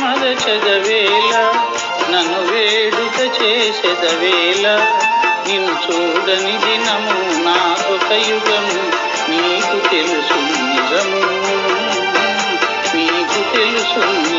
మరచదవేళ నన్ను వేడుక చేసేదవేళ నిన్ను చూడని దినము నాకొక యుగము. నీకు తెలుసు నిజము నీకు తెలుసు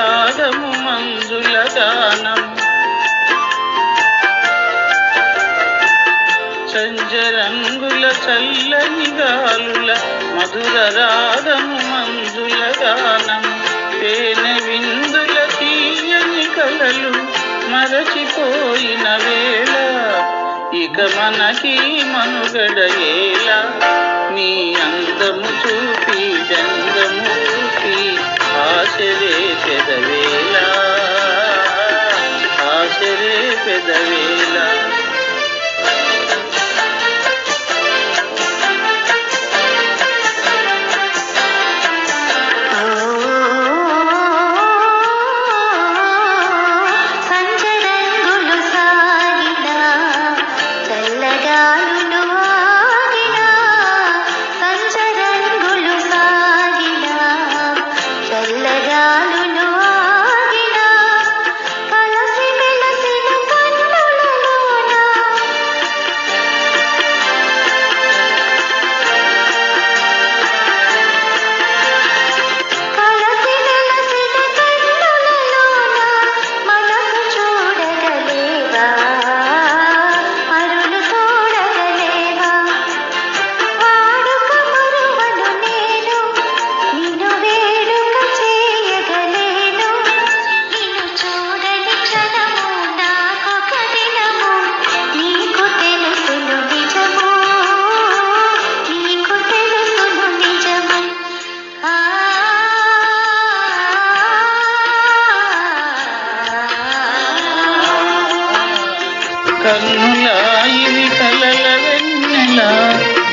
రాగము మంజుల గానం సంజరంగుల చల్లని గాలుల మధుర రాగము మంజుల గానం తేనె విందుల తీయని కలలు మరచిపోయిన వేళ ఇక మనకి మనుగడ ఏలా? నీ అందము చూ ಪದವಿಲ್ಲ కన్నుల ఇవి కలల వెన్నెల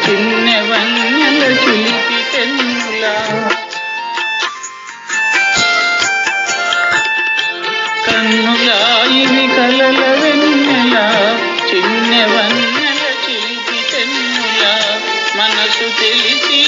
చిన్న వన్నెల చిలిపి కన్నుల కన్నుల ఇవి కలల వెన్నెల చిన్న వన్నెల చిలిపి తెన్నుల. మనసు తెలిసి